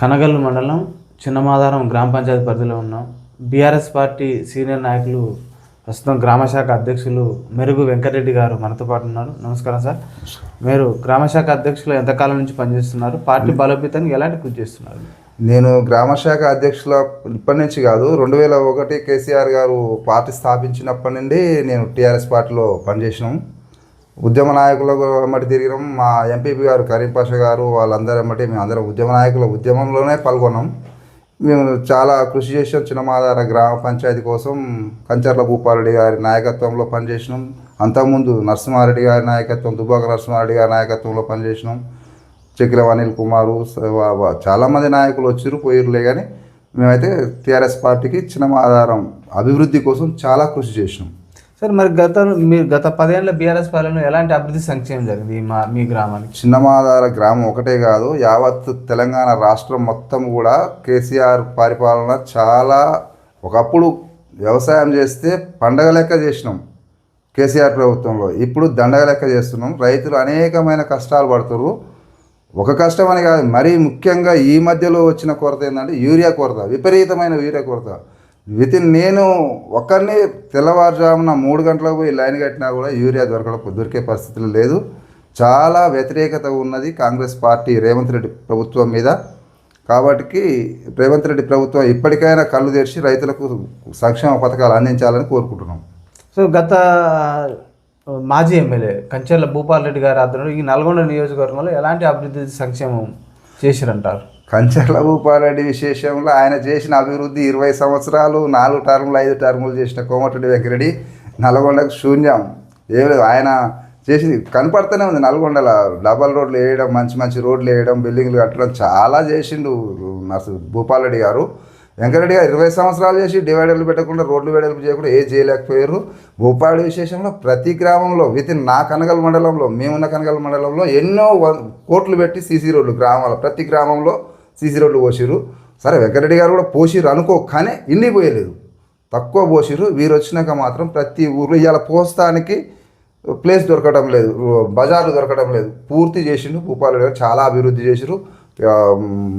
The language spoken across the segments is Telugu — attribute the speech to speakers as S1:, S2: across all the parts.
S1: కనగల్లు మండలం చిన్నమాధారం గ్రామ పంచాయతీ పరిధిలో ఉన్నాం బీఆర్ఎస్ పార్టీ సీనియర్ నాయకులు ప్రస్తుతం గ్రామశాఖ అధ్యక్షులు మెరుగు వెంకటరెడ్డి గారు మనతో పాటు ఉన్నారు. నమస్కారం సార్. మీరు గ్రామశాఖ అధ్యక్షులు ఎంతకాలం నుంచి పనిచేస్తున్నారు? పార్టీ బలోపేతానికి ఎలాంటి కృషి చేస్తున్నారు?
S2: నేను గ్రామశాఖ అధ్యక్షుల ఇప్పటి నుంచి కాదు రెండు వేల ఒకటి కేసీఆర్ గారు పార్టీ స్థాపించినప్పటి నుండి నేను టీఆర్ఎస్ పార్టీలో పనిచేసినాం. ఉద్యమ నాయకుల ఎమ్మటి తిరిగినాం. మా ఎంపీపీ గారు కరీం పాషా గారు వాళ్ళందరూ ఎమ్మటి మేము అందరం ఉద్యమ నాయకుల ఉద్యమంలోనే పాల్గొన్నాం. మేము చాలా కృషి చేసాం చిన్నమాదార గ్రామ పంచాయతీ కోసం కంచర్ల భూపారెడ్డి గారి నాయకత్వంలో పనిచేసినాం. అంతకుముందు నరసింహారెడ్డి గారి నాయకత్వం దుబ్బాక నరసింహారెడ్డి గారి నాయకత్వంలో పనిచేసినాం. చక్రం అనిల్ కుమారు చాలామంది నాయకులు వచ్చిరు పోయిరులే కానీ మేమైతే టీఆర్ఎస్ పార్టీకి చిన్నమాధారం అభివృద్ధి కోసం చాలా కృషి చేసినాం.
S1: సార్ మరి గత మీరు గత పదేళ్ళ బీఆర్ఎస్ పాలనలో ఎలాంటి అభివృద్ధి సంక్షేమం జరిగింది మా మీ గ్రామానికి?
S2: చిన్నమాదార గ్రామం ఒకటే కాదు యావత్ తెలంగాణ రాష్ట్రం మొత్తం కూడా కేసీఆర్ పరిపాలన చాలా ఒకప్పుడు వ్యవసాయం చేస్తే పండగ లెక్క చేసినాం కేసీఆర్ ప్రభుత్వంలో. ఇప్పుడు దండగ లెక్క చేస్తున్నాం. రైతులు అనేకమైన కష్టాలు పడుతున్నారు ఒక కష్టం అని కాదు మరీ ముఖ్యంగా ఈ మధ్యలో వచ్చిన కొరత ఏంటంటే యూరియా కొరత విపరీతమైన యూరియా కొరత. విత్ ఇన్ నేను ఒక్కరిని తెల్లవారుజామున మూడు గంటలకు పోయి లైన్ కట్టినా కూడా యూరియా దొరకడం దొరికే పరిస్థితులు లేదు. చాలా వ్యతిరేకత ఉన్నది కాంగ్రెస్ పార్టీ రేవంత్ రెడ్డి ప్రభుత్వం మీద. కాబట్టి రేవంత్ రెడ్డి ప్రభుత్వం ఇప్పటికైనా కళ్ళు తెరిచి రైతులకు సంక్షేమ పథకాలు అందించాలని కోరుకుంటున్నాం.
S1: సో గత మాజీ ఎమ్మెల్యే కంచెర్ల భూపాల్ రెడ్డి గారి ఆధ్వర్యంలో ఈ నల్గొండ నియోజకవర్గంలో ఎలాంటి అభివృద్ధి సంక్షేమం చేసిరంటారు?
S2: కంచర్ల భూపాలరెడ్డి విశేషంలో ఆయన చేసిన అభివృద్ధి ఇరవై సంవత్సరాలు నాలుగు టర్ములు ఐదు టర్ములు చేసిన కోమటిరెడ్డి వెంకరెడ్డి నల్గొండకు శూన్యం. ఏం లేదు ఆయన చేసింది కనపడుతూనే ఉంది. నల్గొండలో డబల్ రోడ్లు వేయడం మంచి మంచి రోడ్లు వేయడం బిల్డింగ్లు కట్టడం చాలా చేసిండు నర్సు భూపాలరెడ్డి గారు. వెంకరెడ్డి గారు ఇరవై సంవత్సరాలు చేసి డివైడర్లు పెట్టకుండా రోడ్లు వెడల్పు చేయకుండా ఏ చేయలేకపోయారు. భూపాడు విశేషంలో ప్రతి గ్రామంలో విత్ ఇన్ నా కనగల మండలంలో మేమున్న కనగల మండలంలో ఎన్నో కోట్లు పెట్టి సీసీ రోడ్లు గ్రామాల ప్రతి గ్రామంలో సీసీ రోడ్లు పోసిరు సరే వెంకరెడ్డి గారు కూడా పోసిరు అనుకో కానీ ఇన్ని పోయలేదు. తక్కువ పోసిరు వీరు వచ్చినాక మాత్రం ప్రతి ఊర్లో ఇవాళ పోస్తానికి ప్లేస్ దొరకడం లేదు. బజార్లు దొరకడం లేదు. పూర్తి చేసిండు భూపాలు చాలా అభివృద్ధి చేసిరు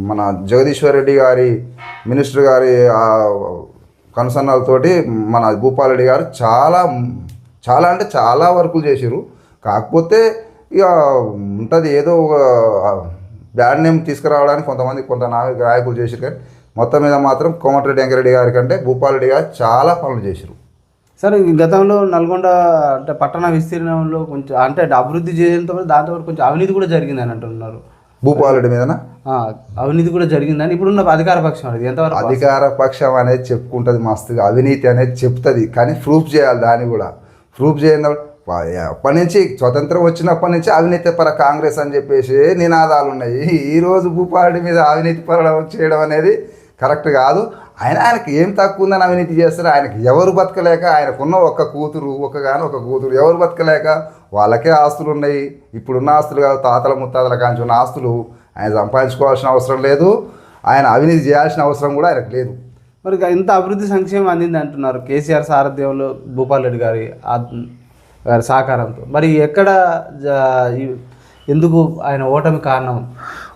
S2: మన జగదీశ్వర్ రెడ్డి గారి మినిస్టర్ గారి ఆ, కనుసన్నాలతోటి మన భూపాల్ రెడ్డి గారు చాలా చాలా అంటే చాలా వర్కులు చేసిరు కాకపోతే ఇక ఉంటుంది ఏదో ఒక బ్యాడ్ నేమ్ తీసుకురావడానికి కొంతమంది కొంత నాయకులు చేసిరు కానీ మొత్తం మీద మాత్రం కోమటిరెడ్డి వెంకరెడ్డి గారి కంటే భూపాల్ రెడ్డి గారు చాలా పనులు చేసిరు
S1: సార్ ఈ గతంలో నల్గొండ అంటే పట్టణ విస్తీర్ణంలో కొంచెం అంటే అభివృద్ధి చేయడంతో దాంతో పాటు కొంచెం అవినీతి కూడా జరిగిందని అంటున్నారు.
S2: భూపాల్ రెడ్డి మీదన?
S1: ఆ, అవినీతి కూడా జరిగిందని ఇప్పుడున్న అధికార పక్షం అది. ఎంతవరకు
S2: అధికార పక్షం అనేది చెప్పుకుంటుంది మస్తుగా అవినీతి అనేది చెప్తుంది కానీ ప్రూఫ్ చేయాలి దాన్ని కూడా. ప్రూఫ్ చేయడం. అప్పటి నుంచి స్వతంత్రం వచ్చినప్పటి నుంచి అవినీతి పర కాంగ్రెస్ అని చెప్పేసి నినాదాలు ఉన్నాయి. ఈ రోజు భూపారెడ్డి మీద అవినీతి పరడం చేయడం అనేది కరెక్ట్ కాదు. ఆయన ఆయనకి ఏం తక్కువ ఉందని అవినీతి చేస్తారు ఆయనకి ఎవరు బతకలేక ఆయనకున్న ఒక కూతురు ఒక గాని ఒక కూతురు ఎవరు బతకలేక వాళ్ళకే ఆస్తులు ఉన్నాయి ఇప్పుడున్న ఆస్తులు కాదు తాతల ముత్తాతల కాంచి ఉన్న ఆస్తులు ఆయన సంపాదించుకోవాల్సిన అవసరం లేదు. ఆయన అవినీతి చేయాల్సిన అవసరం కూడా ఆయనకు లేదు.
S1: మరి ఇంత అభివృద్ధి సంక్షేమం అందింది అంటున్నారు కేసీఆర్ సారథ్యంలో భూపాల్ రెడ్డి గారి గారి సహకారంతో. మరి ఎక్కడ ఎందుకు ఆయన ఓటమి కారణం?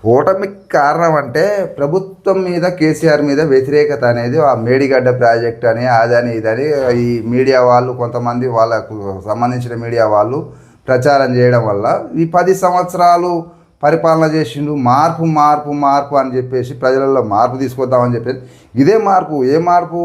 S2: ఓటమికి కారణం అంటే ప్రభుత్వం మీద కేసీఆర్ మీద వ్యతిరేకత అనేది ఆ మేడిగడ్డ ప్రాజెక్ట్ అని అదని ఇదని ఈ మీడియా వాళ్ళు కొంతమంది వాళ్ళకు సంబంధించిన మీడియా వాళ్ళు ప్రచారం చేయడం వల్ల ఈ పది సంవత్సరాలు పరిపాలన చేసిండు మార్పు మార్పు మార్పు అని చెప్పేసి ప్రజలలో మార్పు తీసుకొద్దామని చెప్పేసి. ఇదే మార్పు ఏ మార్పు?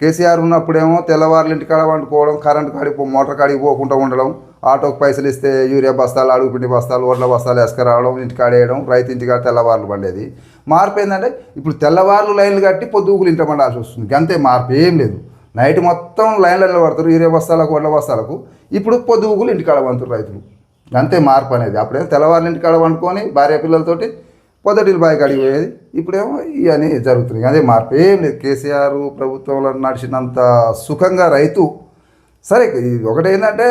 S2: కేసీఆర్ ఉన్నప్పుడేమో తెల్లవారులు ఇంటికాడ వండుకోవడం కరెంట్ కాడికి పో- మోటార్ కాడికి పోకుండా ఉండడం ఆటోకి పైసలు ఇస్తే యూరియా బస్తాలు అడుగుపిండి బస్తాలు ఓట్ల బస్తాలు వేసుకురావడం ఇంటికాడ వేయడం రైతు ఇంటికాడ తెల్లవారులు పండేది. మార్పు ఏంటంటే ఇప్పుడు తెల్లవారులు లైన్లు కట్టి పొద్దుగులు ఇంట పండాల్సి వస్తుంది. అంతే మార్పు ఏం లేదు. నైట్ మొత్తం లైన్లలో పడతారు యూరియా బస్తాలకు వడ్ల బస్తాలకు. ఇప్పుడు పొద్దుగులు ఇంటికాడ పంతురు రైతులు. అంతే మార్పు అనేది. అప్పుడేమో తెల్లవారులు ఇంటికాడ వండుకొని భార్య పిల్లలతోటి పొదటిలు బాయి అడిగిపోయేది ఇప్పుడేమో ఇవన్నీ జరుగుతున్నాయి. అదే మార్పు ఏం లేదు. కేసీఆర్ ప్రభుత్వంలో నడిచినంత సుఖంగా రైతు. సరే ఇది ఒకటి ఏంటంటే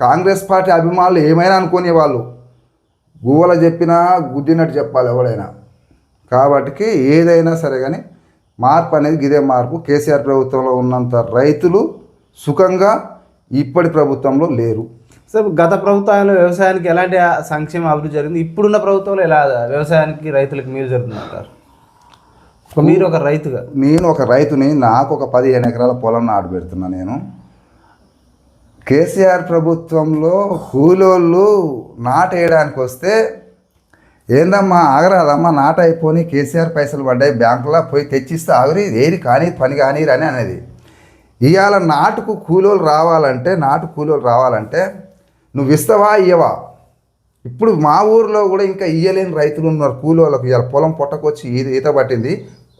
S2: కాంగ్రెస్ పార్టీ అభిమానులు ఏమైనా అనుకునే వాళ్ళు గువ్వల చెప్పినా గుద్దినట్టు చెప్పాలి ఎవడైనా. కాబట్టికి ఏదైనా సరే కానీ మార్పు అనేది ఇదే మార్పు. కేసీఆర్ ప్రభుత్వంలో ఉన్నంత రైతులు సుఖంగా ఇప్పటి ప్రభుత్వంలో లేరు.
S1: సో గత ప్రభుత్వంలో వ్యవసాయానికి ఎలాంటి సంక్షేమ అభివృద్ధి జరిగింది? ఇప్పుడున్న ప్రభుత్వంలో ఎలా వ్యవసాయానికి రైతులకు మేలు జరుగుతుంది అంటారు ఒక మీరు ఒక రైతుగా.
S2: నేను ఒక రైతుని నాకు ఒక పదిహేను ఎకరాల పొలం నాటు పెడుతున్నా నేను. కేసీఆర్ ప్రభుత్వంలో కూలోళ్ళు నాటేయడానికి వస్తే ఏందమ్మా ఆగరాదమ్మా నాట అయిపోయి కేసీఆర్ పైసలు పడ్డాయి బ్యాంకులో పోయి తెచ్చిస్తే ఆగరి ఏది కానీ పని కానీ అని అనేది. ఇవాళ నాటుకు కూలోళ్ళు రావాలంటే నాటు కూలోళ్ళు రావాలంటే నువ్వు ఇస్తావా ఇయ్యవా? ఇప్పుడు మా ఊర్లో కూడా ఇంకా ఇయ్యలేని రైతులు ఉన్నారు కూలోళ్ళకు. ఇవాళ పొలం పొట్టకొచ్చి ఈత ఈత పట్టింది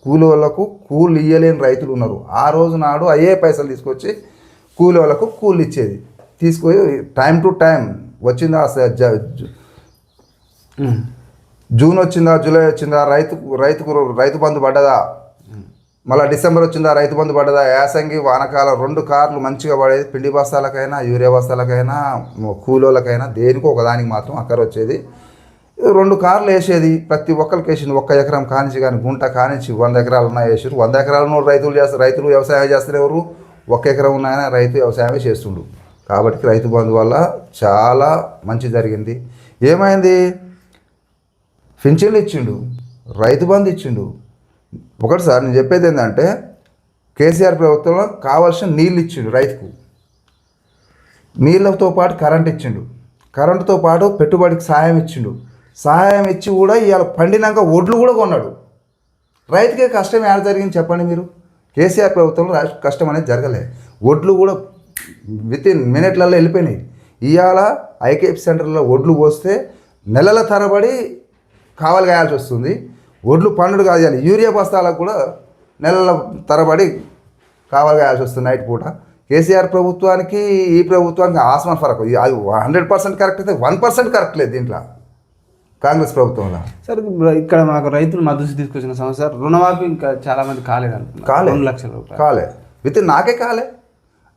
S2: కూలోళ్ళకు కూలు ఇయ్యలేని రైతులు ఉన్నారు. ఆ రోజు నాడు అయ్యే పైసలు తీసుకొచ్చి కూలోళ్ళకు కూలు ఇచ్చేది. తీసుకొని టైం టు టైం వచ్చిందా. జూన్ వచ్చిందా జూలై వచ్చిందా రైతు రైతుకు రైతు బంధు పడ్డదా? మళ్ళీ డిసెంబర్ వచ్చిందా రైతు బంధు పడ్డదా? యాసంగి వానకాలం రెండు కార్లు మంచిగా పడేది. పిండి బస్తాలకైనా యూరియా బస్తాలకైనా కూలోళ్ళకైనా దేనికో ఒకదానికి మాత్రం అక్కర వచ్చేది. రెండు కార్లు వేసేది. ప్రతి ఒక్కరికి వేసింది. ఒక్క ఎకరం కానించి కానీ గుంట కానించి వంద ఎకరాలు ఉన్నాయి వేసారు వంద ఎకరాలు ఉన్న రైతులు చేస్తారు రైతులు వ్యవసాయం చేస్తారు ఎవరు ఒక ఎకరం ఉన్నాయని రైతు వ్యవసాయమే చేస్తుండు. కాబట్టి రైతు బంధు వల్ల చాలా మంచి జరిగింది. ఏమైంది? పింఛన్లు ఇచ్చిండు. రైతు బంధు ఇచ్చిండు. ఒకటి సార్ నేను చెప్పేది ఏంటంటే కేసీఆర్ ప్రభుత్వంలో కావాల్సిన నీళ్ళు ఇచ్చిండు రైతుకు. నీళ్ళతో పాటు కరెంట్ ఇచ్చిండు. కరెంటుతో పాటు పెట్టుబడికి సహాయం ఇచ్చిండు. సహాయం ఇచ్చి కూడా ఇవాళ పండినాక ఒడ్లు కూడా కొన్నాడు. రైతుకే కష్టం ఏడ జరిగింది చెప్పండి మీరు? కేసీఆర్ ప్రభుత్వంలో రా- కష్టం అనేది జరగలే. ఒడ్లు కూడా విత్ ఇన్ మినిట్లలో వెళ్ళిపోయినాయి. ఇవాళ ఐకేఎఫ్ సెంటర్లో ఒడ్లు పోస్తే నెలల తరబడి కావాలి కాయాల్సి వస్తుంది. ఒడ్లు పన్నెండు కాదు యూరియా బస్తాలకు కూడా నెలల తరబడి కావాలి కాయాల్సి వస్తుంది నైట్ పూట. కేసీఆర్ ప్రభుత్వానికి ఈ ప్రభుత్వానికి ఆస్మాన్ ఫరక్. అది హండ్రెడ్ పర్సెంట్ కరెక్ట్ అయితే వన్ పర్సెంట్ కరెక్ట్ లేదు దీంట్లో. కాంగ్రెస్ ప్రభుత్వంలో?
S1: సార్ ఇక్కడ మాకు రైతులు మద్దతు తీసుకొచ్చిన సమస్య రుణమాఫీ ఇంకా చాలా మంది కాలేదు
S2: కాలే.
S1: రెండు లక్షల రూపాయలు.
S2: కాలే. విత్ నాకే కాలే.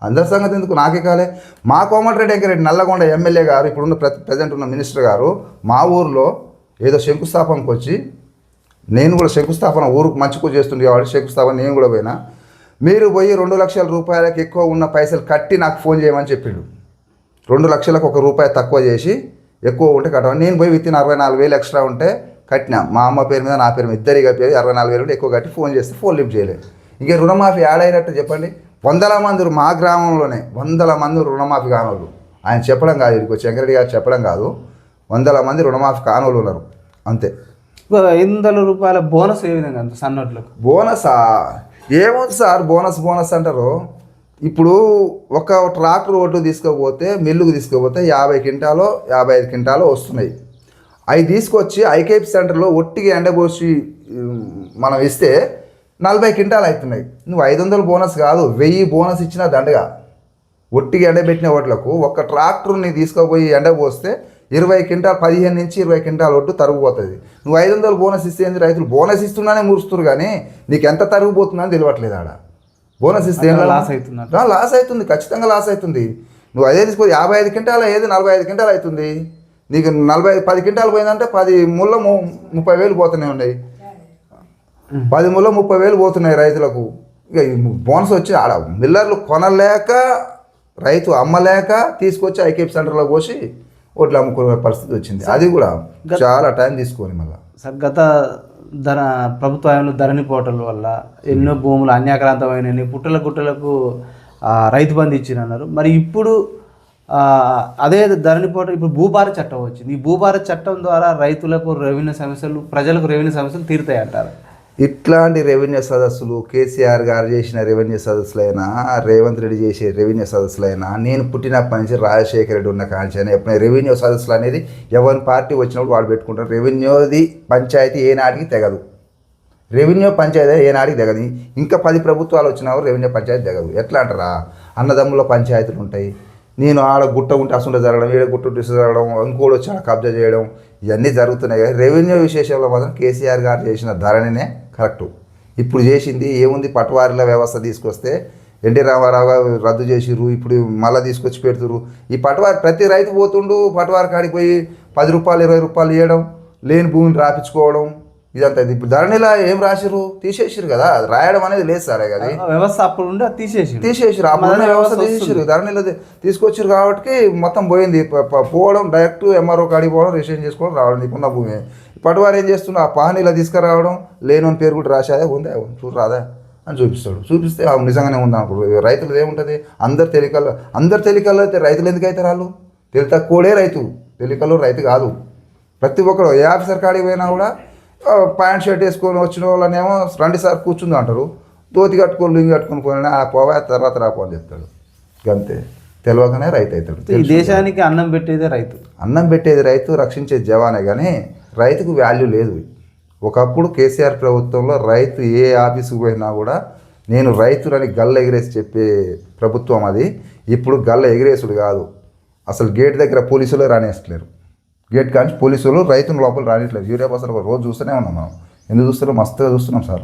S2: అందరి సంగతి ఎందుకు నాకే కాలే? మా కోమటిరెడ్డి వెంకరెడ్డి నల్లగొండ ఎమ్మెల్యే గారు ఇప్పుడున్న ప్ర ప్రజెంట్ ఉన్న మినిస్టర్ గారు మా ఊర్లో ఏదో శంకుస్థాపనకు వచ్చి నేను కూడా శంకుస్థాపన ఊరుకు మంచుకు చేస్తుంది కాబట్టి శంకుస్థాపన నేను కూడా పోయినా. మీరు పోయి రెండు లక్షల రూపాయలకు ఎక్కువ ఉన్న పైసలు కట్టి నాకు ఫోన్ చేయమని చెప్పిండు. రెండు లక్షలకు ఒక రూపాయి తక్కువ చేసి ఎక్కువ ఉంటే కట్టమని. నేను పోయి విత్తిన అరవై నాలుగు వేలు ఎక్స్ట్రా ఉంటే కట్టినా. మా అమ్మ పేరు మీద నా పేరు మీద ఇద్దరి కలిపి అరవై నాలుగు వేలు ఉంటే ఎక్కువ కట్టి ఫోన్ చేస్తే ఫోన్ లిఫ్ట్ చేయలేదు. ఇంక రుణమాఫీ యాడ్ అయినట్టు చెప్పండి. వందల మంది మా గ్రామంలోనే వందల మంది రుణమాఫీ కానోళ్ళు. ఆయన చెప్పడం కాదు ఇక్కడికి వచ్చి వెంకరెడ్డి గారు చెప్పడం కాదు. వందల మంది రుణమాఫీ కానోళ్ళు ఉన్నారు. అంతే.
S1: ఐదు వందల రూపాయల బోనస్ ఏ విధంగా అంత సన్నోట్లకు?
S2: బోనసా? ఏముంది సార్? బోనస్ బోనస్ అంటారు. ఇప్పుడు ఒక ట్రాక్టర్ ఓటు తీసుకుపోతే మిల్లుకు తీసుకుపోతే యాభై క్వింటాలో యాభై ఐదు క్వింటాలో వస్తున్నాయి. అవి తీసుకొచ్చి ఐకేపీ సెంటర్లో ఒట్టిగా ఎండబోసి మనం ఇస్తే నలభై క్వింటాలు అవుతున్నాయి. నువ్వు ఐదు వందలు బోనస్ కాదు వెయ్యి బోనస్ ఇచ్చిన దండగా. ఒట్టిగా ఎండబెట్టిన ఓట్లకు ఒక ట్రాక్టర్ని తీసుకుపోయి ఎండబోస్తే ఇరవై క్వింటాల్ పదిహేను నుంచి ఇరవై క్వింటాల్ ఒట్టు తరుగుపోతుంది నువ్వు ఐదు వందలు బోనస్ ఇస్తే రైతులు బోనస్ ఇస్తున్నానే మురుస్తున్నారు కానీ నీకు ఎంత తరుగుపోతుందని తెలియట్లేదు ఆడ. బోనస్ ఇస్తే?
S1: లాస్.
S2: ఆ, లాస్ అవుతుంది ఖచ్చితంగా లాస్ అవుతుంది. నువ్వు అదే తీసుకో యాభై ఐదు క్వింటాల్ ఏది? నలభై ఐదు క్వింటాల్ అవుతుంది. నీకు నలభై పది క్వింటాల్ పోయిందంటే పది ముళ్ళ ము- ముప్పై వేలు పోతూనే ఉన్నాయి. పది ముళ్ళ ముప్పై వేలు పోతున్నాయి రైతులకు. ఇక బోనస్ వచ్చి ఆడ మిల్లర్లు కొనలేక రైతు అమ్మలేక తీసుకొచ్చి ఐకేపీ సెంటర్లో పోసి ఓట్లు అమ్ముకునే పరిస్థితి వచ్చింది. అది కూడా చాలా టైం తీసుకొని మళ్ళీ.
S1: సార్ గత ధర ప్రభుత్వ హయాంలో ధరణి పోర్టల్ వల్ల ఎన్నో భూములు అన్యాక్రాంతమైనవి పుట్టల గుట్టలకు రైతు బంధు ఇచ్చిరన్నారు. మరి ఇప్పుడు అదే ధరణి పోర్టల్ ఇప్పుడు భూభార చట్టం వచ్చింది. ఈ భూభార చట్టం ద్వారా రైతులకు రెవెన్యూ సమస్యలు ప్రజలకు రెవెన్యూ సమస్యలు తీరుతాయి అంటారు
S2: ఇట్లాంటి రెవెన్యూ సదస్సులు కేసీఆర్ గారు చేసిన రెవెన్యూ సదస్సులైనా రేవంత్ రెడ్డి చేసే రెవెన్యూ సదస్సులైనా నేను పుట్టినప్పటి నుంచి రాజశేఖర రెడ్డి ఉన్న కాంచైనా ఎప్పుడైనా రెవెన్యూ సదస్సులు అనేది ఎవరి పార్టీ వచ్చినప్పుడు వాడు పెట్టుకుంటారు. రెవెన్యూది పంచాయతీ ఏనాటికి తెగదు. రెవెన్యూ పంచాయతీ ఏనాటికి తెగదు. ఇంకా పది ప్రభుత్వాలు వచ్చినా కూడా రెవెన్యూ పంచాయతీ తెగదు. ఎట్లా అంటారా? అన్నదమ్ముల పంచాయతీలు ఉంటాయి. నేను ఆడ గుట్ట ఉంటే అసలు జరగడం ఈడ గుట్ట ఉంటే జరగడం ఇంకోటి వచ్చి ఆడ కబ్జా చేయడం ఇవన్నీ జరుగుతున్నాయి. కానీ రెవెన్యూ విశేషంలో మాత్రం కేసీఆర్ గారు చేసిన ధరణినే కరెక్టు. ఇప్పుడు చేసింది ఏముంది? పట్వారీల వ్యవస్థ తీసుకొస్తే ఎన్టీ రామారావు రద్దు చేసిర్రు ఇప్పుడు మళ్ళీ తీసుకొచ్చి పెడుతురు ఈ పటవారి ప్రతి రైతు పోతుండు పటవారి కాడికి పోయి పది రూపాయలు ఇరవై రూపాయలు ఇవ్వడం లేని భూమిని రాపించుకోవడం ఇదంతా ఇది. ఇప్పుడు ధరణిలా ఏం రాసిరు తీసేసిరు కదా. రాయడం అనేది లేదు సార్ అది.
S1: వ్యవస్థ అప్పుడు ఉండి తీసేసి
S2: తీసేసిరు ఆ మొన్న వ్యవస్థ తీసేసిరు ధరణిలో తీసుకొచ్చిరు కాబట్టి మొత్తం పోయింది. పోవడం డైరెక్ట్ ఎంఆర్ఓ కాడికి పోవడం రిజిస్ట్రేషన్ చేసుకోవడం రావడం నీకున్న భూమి. పట్టువారు ఏం చేస్తున్నా ఆ పానీలో తీసుకురావడం లేనోని పేరు కూడా రాసేదే ఉందే? చూడు రాదా అని చూపిస్తాడు. చూపిస్తే నిజంగానే ఉంది రైతులు ఏముంటుంది? అందరు తెలికల్లో అందరు తెలికల్లో అయితే రైతులు ఎందుకు అవుతారు వాళ్ళు తెలి తక్కువడే రైతు. తెలికల్లో రైతు కాదు. ప్రతి ఒక్కరు ఏ ఆఫీసర్ కాడికి పోయినా కూడా ప్యాంట్ షర్ట్ వేసుకొని వచ్చిన వాళ్ళనేమో రండి సార్ కూర్చుంది అంటారు. ధోతి కట్టుకొని లింగి కట్టుకొని పోయినా ఆ పోవా తర్వాత రాపో అని చెప్తాడు. అంతే తెలియకనే రైతు అవుతాడు.
S1: ఈ దేశానికి అన్నం పెట్టేదే రైతు.
S2: అన్నం పెట్టేది రైతు రక్షించే జవానే. కానీ రైతుకు వాల్యూ లేదు. ఒకప్పుడు కేసీఆర్ ప్రభుత్వంలో రైతు ఏ ఆఫీసుకు పోయినా కూడా నేను రైతులని గల్ల ఎగిరేసి చెప్పే ప్రభుత్వం అది. ఇప్పుడు గల్ల ఎగిరేసుడు కాదు. అసలు గేట్ దగ్గర పోలీసులే రానేస్తలేరు. గేట్ కానీ పోలీసులు రైతును లోపల రానిట్లేదు. యూరియా బస్సులు ఒక రోజు చూస్తూనే ఉన్నాం మనం. ఎందుకు చూస్తున్నాం? మస్తుగా చూస్తున్నాం సార్.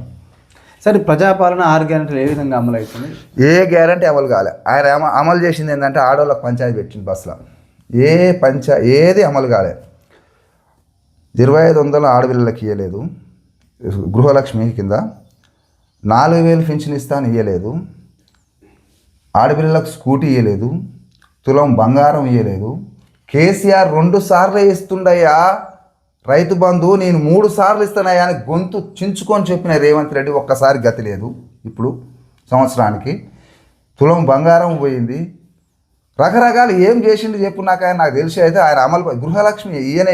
S1: సరే ప్రజాపాలన ఆరు గ్యారెంటీలు ఏ విధంగా అమలు అవుతుంది?
S2: ఏ గ్యారంటీ అమలు కాలే. ఆయన అమ- అమలు చేసింది ఏంటంటే ఆడవాళ్ళకి పంచాయతీ పెట్టింది బస్సులో. ఏ పంచా ఏది అమలు కాలే. ఇరవై ఐదు వందలు ఆడపిల్లలకి ఇవ్వలేదు గృహలక్ష్మి కింద నాలుగు వేలు పింఛన్ ఇస్తాను ఇవ్వలేదు ఆడపిల్లలకు స్కూటీ ఇవ్వలేదు తులం బంగారం ఇవ్వలేదు కేసీఆర్ రెండు సార్లు ఇస్తుండయ్యా రైతు బంధు నేను మూడు సార్లు ఇస్తానయ్యా అని గొంతు చించుకొని చెప్పిన రేవంత్ రెడ్డి ఒక్కసారి గతి లేదు ఇప్పుడు సంవత్సరానికి. తులం బంగారం పోయింది. రకరకాలు ఏం చేసిండు చెప్పు నాకు ఆయన నాకు తెలిసి అయితే ఆయన అమలు గృహలక్ష్మి ఈయన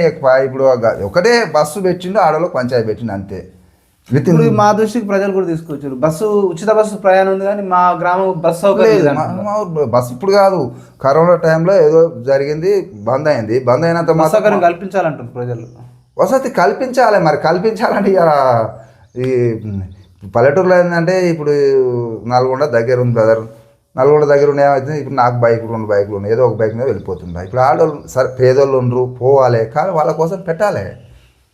S2: ఇప్పుడు ఒకటే బస్సు పెట్టిండు ఆడలో పంచాయతీ పెట్టిండు అంతే.
S1: ఇప్పుడు మా దృష్టికి ప్రజలు కూడా తీసుకొచ్చారు. బస్సు ఉచిత బస్సు ప్రయాణం ఉంది కానీ మా గ్రామం బస్సు సౌకర్యం
S2: లేదు
S1: లేదు
S2: మా- మా ఊరు బస్ ఇప్పుడు కాదు. కరోనా టైంలో ఏదో జరిగింది బంద్ అయింది. బంద్ అయినంత
S1: బస్సు
S2: మాత్రం
S1: సౌకర్యం కల్పించాలంటారు ప్రజలు.
S2: వసతి కల్పించాలి మరి. కల్పించాలంటే ఇక ఈ పల్లెటూరులో ఏంటంటే ఇప్పుడు నల్గొండ దగ్గర ఉంది బ్రదర్ నల్గొండ దగ్గర ఉన్న ఏమవుతుంది ఇప్పుడు నాకు బైక్ రెండు బైకులు ఉన్నాయి. ఏదో ఒక బైక్ మీద వెళ్ళిపోతుంటా ఇప్పుడు ఆడవాళ్ళు సరే పేదోళ్ళు ఉండరు పోవాలి. కానీ వాళ్ళ కోసం పెట్టాలి.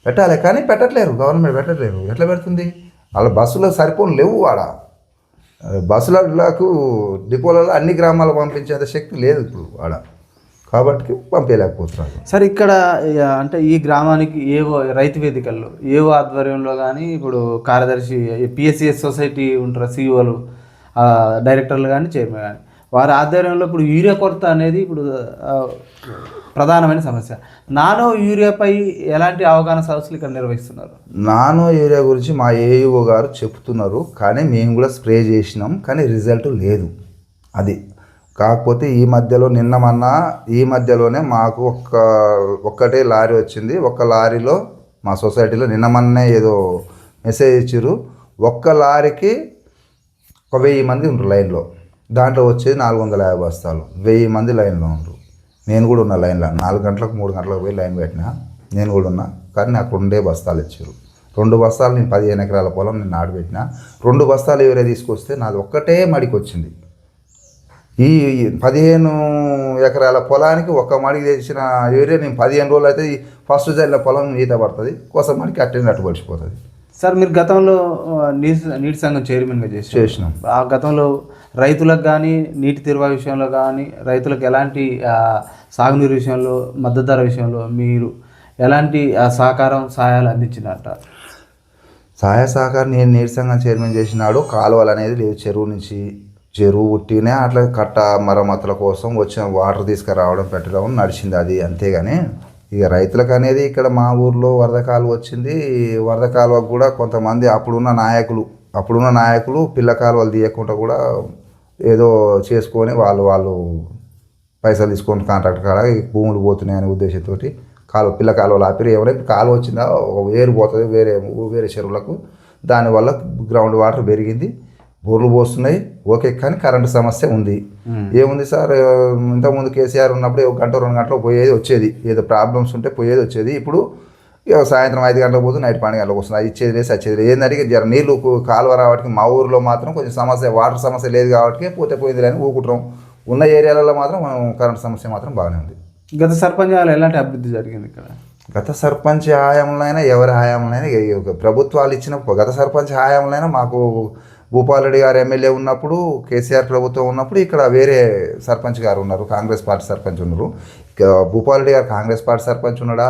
S2: పెట్టాలి కానీ పెట్టట్లేరు గవర్నమెంట్ పెట్టట్లేరు. ఎట్లా పెడుతుంది? వాళ్ళ బస్సులో సరిపోను లేవు ఆడ. బస్సులకు డిపోలలో అన్ని గ్రామాలకు పంపించేంత శక్తి లేదు ఇప్పుడు ఆడ. కాబట్టి పంపించలేకపోతున్నారు.
S1: సరే ఇక్కడ ఇక అంటే ఈ గ్రామానికి ఏవో రైతు వేదికల్లో ఏవో ఆధ్వర్యంలో కానీ ఇప్పుడు కార్యదర్శి పిఎస్సిఎస్ సొసైటీ ఉంటారు సీఈఓలు డైరెక్టర్లు కానీ చైర్మన్ కానీ వారి ఆధ్వర్యంలో ఇప్పుడు యూరియా కొరత అనేది ఇప్పుడు ప్రధానమైన సమస్య. నానో యూరియాపై ఎలాంటి అవగాహన సదస్సులు ఇక్కడ నిర్వహిస్తున్నారు?
S2: నానో యూరియా గురించి మా ఏఈఓ గారు చెప్తున్నారు కానీ మేము కూడా స్ప్రే చేసినాం కానీ రిజల్ట్ లేదు. అది. కాకపోతే ఈ మధ్యలో నిన్న మొన్న ఈ మధ్యలోనే మాకు ఒక్క ఒక్కటే లారీ వచ్చింది. ఒక లారీలో మా సొసైటీలో నిన్న మొన్నే ఏదో మెసేజ్ ఇచ్చారు ఒక్క లారీకి ఒక వెయ్యి మంది ఉండరు లైన్లో. దాంట్లో వచ్చేది నాలుగు వందల యాభై బస్తాలు. వెయ్యి మంది లైన్లో ఉండరు. నేను కూడా ఉన్నా లైన్లో నాలుగు గంటలకు మూడు గంటలకు పోయి లైన్ పెట్టినా నేను కూడా ఉన్నా. కానీ నాకు రెండే బస్తాలు ఇచ్చారు. రెండు బస్తాలు నేను పదిహేను ఎకరాల పొలం నేను నాడబెట్టిన రెండు బస్తాలు ఎవరే తీసుకొస్తే నాది ఒక్కటే మడికి వచ్చింది. ఈ పదిహేను ఎకరాల పొలానికి ఒక్క మడికి తెచ్చిన యూరియా నేను పదిహేను రోజులు అయితే ఈ ఫస్ట్ జల్లిన పొలం ఈత పడుతుంది. కోసం మడికి అట్టేది అట్టు పడిచిపోతుంది
S1: సార్ మీరు గతంలో నీటి నీటి సంఘం చైర్మన్గా చేశారు.
S2: చేసినాం.
S1: ఆ గతంలో రైతులకు కానీ నీటి తీరువా విషయంలో కానీ రైతులకు ఎలాంటి సాగునీరు విషయంలో మద్దతు ధర విషయంలో మీరు ఎలాంటి ఆ, సహకారం సహాయాలు అందించినట్ట
S2: సహాయ సహకారం నేను నీరసంగా చైర్మన్ చేసినాడు. కాలువలు అనేది లేదు చెరువు నుంచి చెరువు ఉట్టినే అట్లా కట్ట మరమ్మతుల కోసం వచ్చిన వాటర్ తీసుకురావడం పెట్టడం నడిచింది అది అంతేగాని ఇక రైతులకు అనేది ఇక్కడ మా ఊర్లో వరద కాలువ వచ్చింది. వరద కాలువకు కూడా కొంతమంది అప్పుడున్న నాయకులు అప్పుడున్న నాయకులు పిల్ల కాలువలు తీయకుండా కూడా ఏదో చేసుకొని వాళ్ళు వాళ్ళు పైసలు తీసుకొని కాంట్రాక్ట్ కాడ భూములు పోతున్నాయి అనే ఉద్దేశంతో కాలువ పిల్ల కాలువలు ఆపిరు ఎవరైనా కాలువ వచ్చిందా? వేరు పోతుంది వేరే వేరే చెరువులకు. దానివల్ల గ్రౌండ్ వాటర్ పెరిగింది. బోర్లు పోస్తున్నాయి. ఓకే కానీ కరెంటు సమస్య ఉంది. ఏముంది సార్? ఇంతకుముందు కేసీఆర్ ఉన్నప్పుడు ఒక గంట రెండు గంటలు పోయేది వచ్చేది. ఏదో ప్రాబ్లమ్స్ ఉంటే పోయేది వచ్చేది. ఇప్పుడు సాయంత్రం ఐదు గంటలకు పోతుంది నైట్ పన్నెండు గంటలకు వస్తుంది. అది ఇచ్చేది లేదు వచ్చేది లేదు. ఏంటంటే జర నీళ్ళు కాలువ రావడానికి మా ఊరిలో మాత్రం కొంచెం సమస్య వాటర్ సమస్య లేదు కాబట్టి పోతే పోయింది అని ఊకుంటాం ఉన్న ఏరియాలలో మాత్రం మనం కరెంట్ సమస్య మాత్రం బాగానే ఉంది.
S1: గత సర్పంచ్ ఎలాంటి అభివృద్ధి జరిగింది ఇక్కడ?
S2: గత సర్పంచ్ హయాంలోనైనా ఎవరి హయాంలోనైనా ప్రభుత్వాలు ఇచ్చిన గత సర్పంచ్ హయాంలోనైనా మాకు భూపాలరెడ్డి గారు ఎమ్మెల్యే ఉన్నప్పుడు కేసీఆర్ ప్రభుత్వం ఉన్నప్పుడు ఇక్కడ వేరే సర్పంచ్ గారు ఉన్నారు కాంగ్రెస్ పార్టీ సర్పంచ్ ఉన్నారు. భూపాలరెడ్డి గారు కాంగ్రెస్ పార్టీ సర్పంచ్ ఉన్నాడా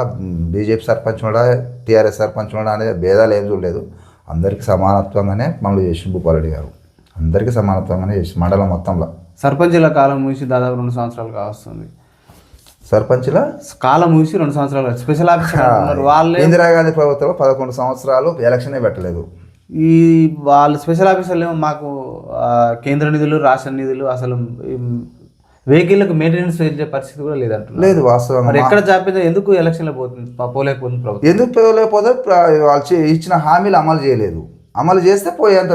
S2: బీజేపీ సర్పంచ్ ఉన్నాడా టీఆర్ఎస్ సర్పంచ్ ఉన్నాడా అనేది భేదాలు ఏం చూడలేదు. అందరికీ సమానత్వంగానే పనులు చేసి భూపాలరెడ్డి గారు. అందరికీ సమానత్వంగానే చేసి మండలం మొత్తంలో.
S1: సర్పంచుల కాలం ముగిసి దాదాపు రెండు సంవత్సరాలు కావస్తుంది.
S2: సర్పంచ్ల?
S1: కాలం ముగిసి రెండు సంవత్సరాలు స్పెషల్ ఆఫీసర్ వాళ్ళే.
S2: ఇందిరాగాంధీ ప్రభుత్వంలో పదకొండు సంవత్సరాలు ఎలక్షనే పెట్టలేదు.
S1: ఈ వాళ్ళు స్పెషల్ ఆఫీసర్లు ఏమో మాకు కేంద్ర నిధులు రాష్ట్ర నిధులు అసలు వెహికల్కి మెయింటెనెన్స్ చేసే పరిస్థితి కూడా లేదంటున్నారు.
S2: లేదు వాస్తవంగా
S1: మరి ఎక్కడ జాబితా ఎందుకు ఎలక్షన్లో పోతుంది? పోలేకపోతుంది ప్రభుత్వం.
S2: ఎందుకు పోలేకపోతే వాళ్ళు ఇచ్చిన హామీలు అమలు చేయలేదు. అమలు చేస్తే పోయేంత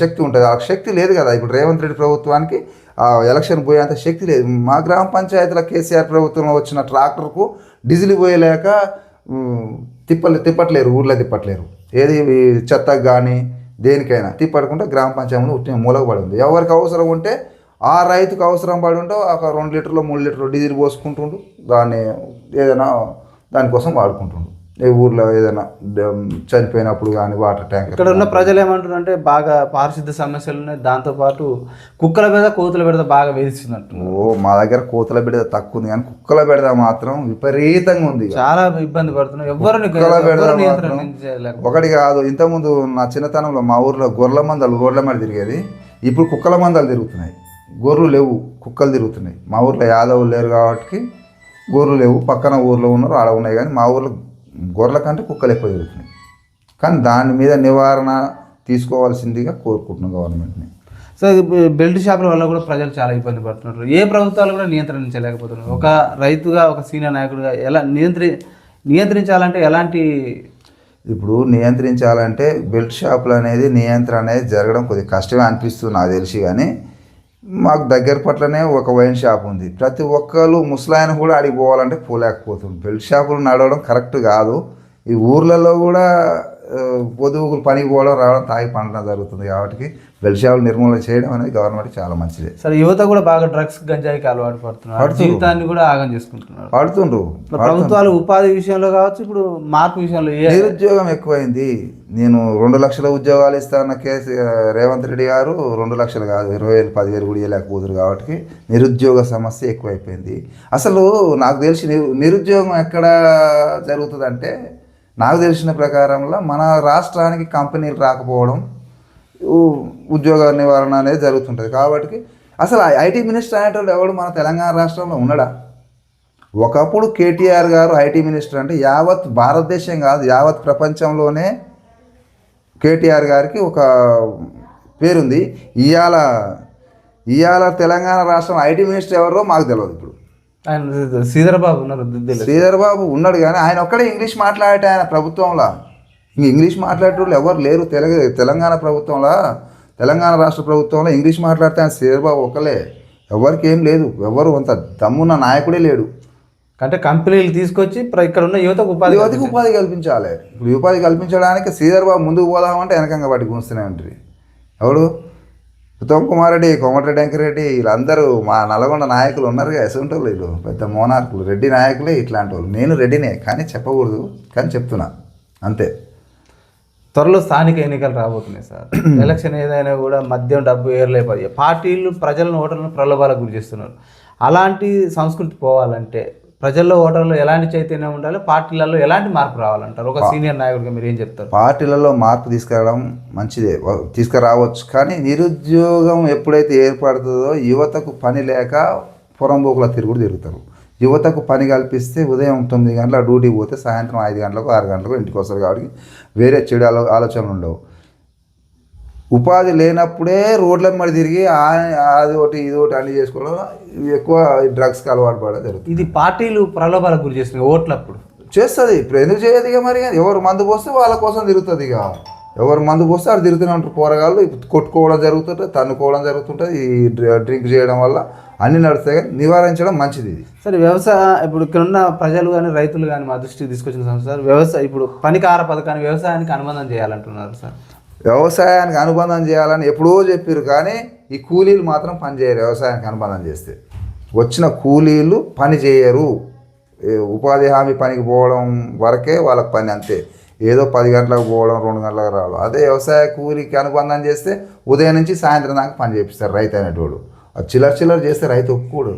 S2: శక్తి ఉంటుంది. ఆ శక్తి లేదు కదా. ఇప్పుడు రేవంత్ రెడ్డి ప్రభుత్వానికి ఆ ఎలక్షన్ పోయేంత శక్తి లేదు. మా గ్రామ పంచాయతీల కేసీఆర్ ప్రభుత్వంలో వచ్చిన ట్రాక్టర్కు డీజిల్ పోయలేక తిప్పలు తిప్పట్లేరు ఊర్లో తిప్పట్లేరు. ఏది చెత్తకు కానీ దేనికైనా. తిప్పడకుండా గ్రామ పంచాయతీ ఉట్టిన మూలకు పడి ఉంది. ఎవరికి అవసరం ఉంటే ఆ రైతుకు అవసరం పడి ఉంటే ఒక రెండు లీటర్లు మూడు లీటర్లు డీజిల్ పోసుకుంటుండు. దాన్ని ఏదైనా దానికోసం వాడుకుంటుండు. ఊర్లో ఏదైనా చనిపోయినప్పుడు కానీ వాటర్ ట్యాంకర్
S1: ఇక్కడ ఉన్న ప్రజలు ఏమంటారు అంటే బాగా పారిశుద్ధ సమస్యలు ఉన్నాయి. దాంతోపాటు కుక్కల మీద కోతుల మీద బాగా వేధిస్తుంది
S2: ఓ మా దగ్గర కోతల బిడద తక్కువ ఉంది. కానీ కుక్కల బిడద మాత్రం విపరీతంగా ఉంది.
S1: చాలా ఇబ్బంది పడుతున్నాం ఎవరు
S2: కుక్కల బెడద ఒకటి కాదు ఇంతకుముందు నా చిన్నతనంలో మా ఊర్లో గొర్రెల మందలు రోడ్ల మీద తిరిగేది. ఇప్పుడు కుక్కల మందలు తిరుగుతున్నాయి. గొర్రెలు లేవు కుక్కలు తిరుగుతున్నాయి. మా ఊర్లో యాదవులు లేరు కాబట్టి గొర్రెలు లేవు. పక్కన ఊర్లో ఉన్నారు ఆడ ఉన్నాయి. కానీ మా ఊర్లో గొర్రెల కంటే కుక్కలు ఎక్కువ తిరుగుతున్నాయి కానీ దాని మీద నివారణ తీసుకోవాల్సిందిగా కోరుకుంటున్నాం గవర్నమెంట్ని.
S1: సో ఇది బెల్ట్ షాపుల వల్ల కూడా ప్రజలు చాలా ఇబ్బంది పడుతున్నారు. ఏ ప్రభుత్వాలు కూడా నియంత్రించలేకపోతున్నారు. ఒక రైతుగా ఒక సీనియర్ నాయకుడిగా ఎలా నియంత్రి నియంత్రించాలంటే ఎలాంటి
S2: ఇప్పుడు నియంత్రించాలంటే బెల్ట్ షాపులు అనేది నియంత్రణ అనేది జరగడం కొద్దిగా కష్టమే అనిపిస్తుంది నాకు తెలిసి కానీ మాకు దగ్గర పట్లనే ఒక వైన్ షాప్ ఉంది. ప్రతి ఒక్కరు ముసలాయన కూడా అడిగి పోవాలంటే పోలేకపోతుంది బెల్ట్ షాపులు నడవడం కరెక్ట్ కాదు. ఈ ఊర్లలో కూడా ఆ, పొదుగులు పనికి పోవడం రావడం తాగి పండడం జరుగుతుంది కాబట్టి షాపులు నిర్మూలన చేయడం అనేది గవర్నమెంట్ చాలా మంచిదే.
S1: సరే యువత కూడా బాగా డ్రగ్స్ గంజాయికి అలవాటు పడుతున్నారు. జీవితాన్ని కూడా ఆగం చేసుకుంటున్నారు.
S2: పడుతుండ్రు.
S1: ప్రభుత్వాలు ఉపాధి విషయంలో కావచ్చు ఇప్పుడు మార్పు విషయంలో
S2: నిరుద్యోగం ఎక్కువైంది. నేను రెండు లక్షల ఉద్యోగాలు ఇస్తాన్న కేసు రేవంత్ రెడ్డి గారు రెండు లక్షలు కాదు ఇరవై వేలు పదివేలు కూడా ఇవ్వలేకపోతున్నారు కాబట్టి నిరుద్యోగ సమస్య ఎక్కువైపోయింది. అసలు నాకు తెలిసి నిరు- నిరుద్యోగం ఎక్కడ జరుగుతుందంటే నాకు తెలిసిన ప్రకారంలో మన రాష్ట్రానికి కంపెనీలు రాకపోవడం ఉద్యోగ నివారణ అనేది జరుగుతుంటుంది. కాబట్టి అసలు ఐటీ మినిస్టర్ అనేటోళ్ళు ఎవడు మన తెలంగాణ రాష్ట్రంలో ఉన్నాడా ఒకప్పుడు కేటీఆర్ గారు ఐటీ మినిస్టర్ అంటే యావత్ భారతదేశం కాదు యావత్ ప్రపంచంలోనే కేటీఆర్ గారికి ఒక పేరుంది. ఇవాళ ఇవాళ తెలంగాణ రాష్ట్రం ఐటీ మినిస్టర్ ఎవరో మాకు తెలియదు ఇప్పుడు.
S1: ఆయన శ్రీధర్ బాబు ఉన్నారు
S2: శ్రీధర్ బాబు ఉన్నాడు కానీ ఆయన ఒక్కడే ఇంగ్లీష్ మాట్లాడేట ఆయన ప్రభుత్వంలో ఇంక ఇంగ్లీష్ మాట్లాడేటోళ్ళు ఎవరు లేరు. తెలంగ తెలంగాణ ప్రభుత్వంలో తెలంగాణ రాష్ట్ర ప్రభుత్వంలో ఇంగ్లీష్ మాట్లాడితే ఆయన శ్రీధర్ బాబు ఒక్కలే. ఎవరికి ఏం లేదు. ఎవరు అంత దమ్మున్న నాయకుడే లేడు.
S1: అంటే కంపెనీలు తీసుకొచ్చి ఇక్కడ ఉన్న యువతకు ఉపాధి
S2: యువతికి ఉపాధి కల్పించాలి. ఇప్పుడు ఉపాధి కల్పించడానికి శ్రీధర్ బాబు ముందుకు పోదామంటే వెనకంగా వాటి గుంస్తూనే ఉంటుంది ఎవడు? ఉత్తమ్ కుమార్ రెడ్డి కోమటిరెడ్డి వెంకరెడ్డి వీళ్ళందరూ మా నల్గొండ నాయకులు ఉన్నారు ఎసంటి వాళ్ళు వీళ్ళు. పెద్ద మోనార్కులు. రెడ్డి నాయకులే ఇట్లాంటి వాళ్ళు. నేను రెడ్డినే. కానీ చెప్పకూడదు. కానీ చెప్తున్నా. అంతే.
S1: త్వరలో స్థానిక ఎన్నికలు రాబోతున్నాయి సార్. ఎలక్షన్ ఏదైనా కూడా మద్యం డబ్బు ఏర్లేపడి పార్టీలు ప్రజలను ఓటర్లను ప్రలోభాలకు గురి చేస్తున్నారు. అలాంటి సంస్కృతి పోవాలంటే ప్రజల్లో ఓటర్లు ఎలాంటి చైతన్యం ఉండాలి? పార్టీలలో ఎలాంటి మార్పు రావాలంటారు? ఒక సీనియర్ నాయకుడిగా మీరు ఏం చెప్తారు?
S2: పార్టీలలో మార్పు తీసుకురావడం మంచిదే. తీసుకురావచ్చు. కానీ నిరుద్యోగం ఎప్పుడైతే ఏర్పడుతుందో యువతకు పని లేక పొరంబోకుల తిరుగుడు తిరుగుతారు. యువతకు పని కల్పిస్తే ఉదయం తొమ్మిది గంటల డ్యూటీ పోతే సాయంత్రం ఐదు గంటలకు ఆరు గంటలకు ఇంటికి వస్తారు కాబట్టి వేరే చెడు ఆలో ఆలోచనలు ఉండవు. ఉపాధి లేనప్పుడే రోడ్ల మీద తిరిగి ఆ- అది ఒకటి ఇది ఒకటి అన్ని చేసుకోవడం ఎక్కువ డ్రగ్స్కి అలవాటు పడడం జరుగుతుంది.
S1: ఇది పార్టీలు ప్రలోభాలకు గురి చేస్తున్నాయి ఓట్లప్పుడు.
S2: చేస్తుంది. ఇప్పుడు ఎందుకు చేయదు ఇక మరి? ఎవరు మందు పోస్తే వాళ్ళ కోసం తిరుగుతుంది ఇక. ఎవరు మందు పోస్తే అది తిరుగుతూనే ఉంటారు. పోరగాళ్ళు ఇప్పుడు కొట్టుకోవడం జరుగుతుంటుంది తన్నుకోవడం జరుగుతుంటుంది ఈ డ్ర- డ్రింక్ చేయడం వల్ల అన్ని నడుస్తాయి కానీ నివారించడం మంచిది ఇది.
S1: సరే వ్యవసాయ ఇప్పుడు ఇక్కడ ఉన్న ప్రజలు కానీ రైతులు కానీ మా దృష్టికి తీసుకొచ్చిన సంస్థ సార్ వ్యవసాయ ఇప్పుడు పనికార పథకాన్ని వ్యవసాయానికి అనుబంధం చేయాలంటున్నారు సార్.
S2: వ్యవసాయానికి అనుబంధం చేయాలని ఎప్పుడో చెప్పారు కానీ ఈ కూలీలు మాత్రం పని చేయరు వ్యవసాయానికి అనుబంధం చేస్తే. వచ్చిన కూలీలు పని చేయరు. ఉపాధి హామీ పనికి పోవడం వరకే వాళ్ళకి పని అంతే. ఏదో పది గంటలకు పోవడం రెండు గంటలకు రావడం. అదే వ్యవసాయ కూలీకి అనుబంధం చేస్తే ఉదయం నుంచి సాయంత్రం దాకా పని చేపిస్తారు రైతు అనేటోడు. అది చిల్లర చిల్లర చేస్తే రైతు ఒప్పుకోడు.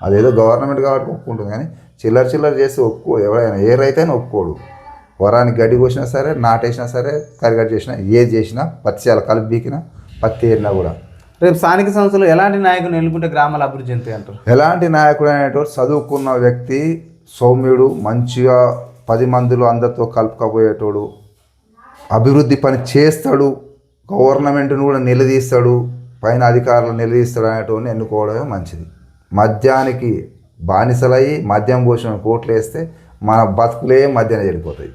S2: అదేదో గవర్నమెంట్ కాబట్టి ఒప్పుకుంటుంది కానీ చిల్లర చిల్లర చేసి ఒప్పుకో ఎవరైనా ఏ రైతైనా ఒప్పుకోడు. వరానికి గడ్డి కోసినా సరే నాటేసినా సరే కరిగట్ చేసినా ఏది చేసినా పత్తి చేయాలి కలిపి బీకినా పత్తి ఏరినా కూడా.
S1: రేపు స్థానిక సంస్థలు ఎలాంటి నాయకుని ఎన్నుకుంటే గ్రామాలు అభివృద్ధి అంటారు?
S2: ఎలాంటి నాయకుడు అనేటువంటి చదువుకున్న వ్యక్తి సౌమ్యుడు మంచిగా పది మందిలో అందరితో కలుపుకపోయేటోడు అభివృద్ధి పని చేస్తాడు గవర్నమెంట్ను కూడా నిలదీస్తాడు పైన అధికారులు నిలదీస్తాడు అనేటోడిని ఎన్నుకోవడమే మంచిది. మద్యానికి బానిసలయ్యి మద్యం పోసిన కోట్లు వేస్తే మన బతుకులే మద్యాన్ని చెడిపోతాయి.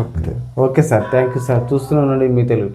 S1: Okay. Okay sir. Thank you sir చూస్తున్నానండి మీ తెలుగు